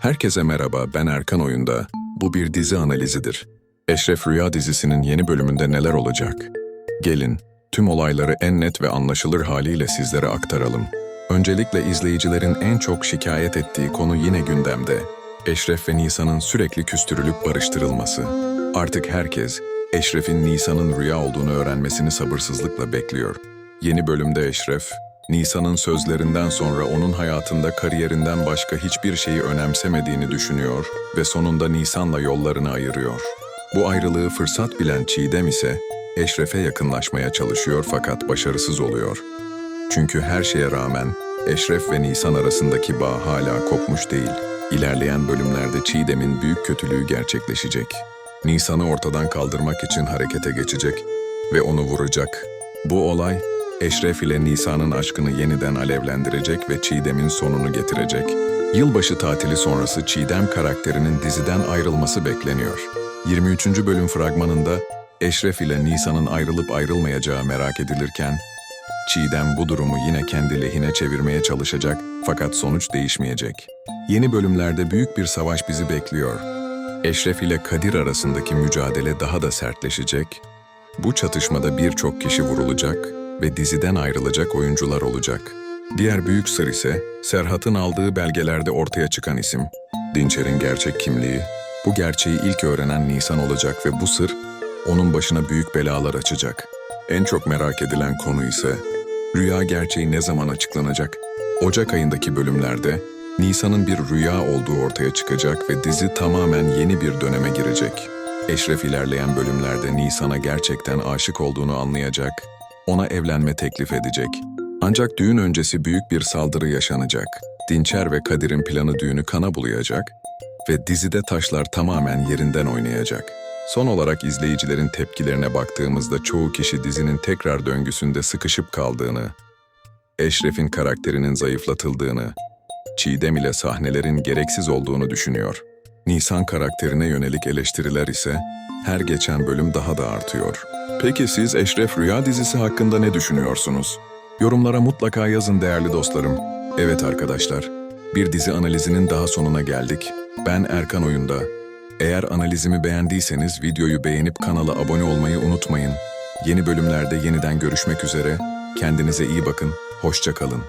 Herkese merhaba, ben Erkan Oyunda. Bu bir dizi analizidir. Eşref Rüya dizisinin yeni bölümünde neler olacak? Gelin, tüm olayları en net ve anlaşılır haliyle sizlere aktaralım. Öncelikle izleyicilerin en çok şikayet ettiği konu yine gündemde. Eşref ve Nisan'ın sürekli küstürülüp barıştırılması. Artık herkes, Eşref'in Nisan'ın rüya olduğunu öğrenmesini sabırsızlıkla bekliyor. Yeni bölümde Eşref, Nisan'ın sözlerinden sonra onun hayatında kariyerinden başka hiçbir şeyi önemsemediğini düşünüyor ve sonunda Nisan'la yollarını ayırıyor. Bu ayrılığı fırsat bilen Çiğdem ise Eşref'e yakınlaşmaya çalışıyor fakat başarısız oluyor. Çünkü her şeye rağmen Eşref ve Nisan arasındaki bağ hala kopmuş değil. İlerleyen bölümlerde Çiğdem'in büyük kötülüğü gerçekleşecek. Nisan'ı ortadan kaldırmak için harekete geçecek ve onu vuracak. Bu olay Eşref ile Nisan'ın aşkını yeniden alevlendirecek ve Çiğdem'in sonunu getirecek. Yılbaşı tatili sonrası Çiğdem karakterinin diziden ayrılması bekleniyor. 23. bölüm fragmanında Eşref ile Nisan'ın ayrılıp ayrılmayacağı merak edilirken, Çiğdem bu durumu yine kendi lehine çevirmeye çalışacak fakat sonuç değişmeyecek. Yeni bölümlerde büyük bir savaş bizi bekliyor. Eşref ile Kadir arasındaki mücadele daha da sertleşecek. Bu çatışmada birçok kişi vurulacak ve diziden ayrılacak oyuncular olacak. Diğer büyük sır ise Serhat'ın aldığı belgelerde ortaya çıkan isim. Dinçer'in gerçek kimliği. Bu gerçeği ilk öğrenen Nisan olacak ve bu sır onun başına büyük belalar açacak. En çok merak edilen konu ise rüya gerçeği ne zaman açıklanacak? Ocak ayındaki bölümlerde Nisan'ın bir rüya olduğu ortaya çıkacak ve dizi tamamen yeni bir döneme girecek. Eşref ilerleyen bölümlerde Nisan'a gerçekten aşık olduğunu anlayacak, ona evlenme teklif edecek. Ancak düğün öncesi büyük bir saldırı yaşanacak. Dinçer ve Kadir'in planı düğünü kana bulayacak ve dizide taşlar tamamen yerinden oynayacak. Son olarak izleyicilerin tepkilerine baktığımızda çoğu kişi dizinin tekrar döngüsünde sıkışıp kaldığını, Eşref'in karakterinin zayıflatıldığını, Çiğdem ile sahnelerin gereksiz olduğunu düşünüyor. Nisan karakterine yönelik eleştiriler ise her geçen bölüm daha da artıyor. Peki siz Eşref Rüya dizisi hakkında ne düşünüyorsunuz? Yorumlara mutlaka yazın değerli dostlarım. Evet arkadaşlar, bir dizi analizinin daha sonuna geldik. Ben Erkan Oyunda. Eğer analizimi beğendiyseniz videoyu beğenip kanala abone olmayı unutmayın. Yeni bölümlerde yeniden görüşmek üzere. Kendinize iyi bakın, hoşça kalın.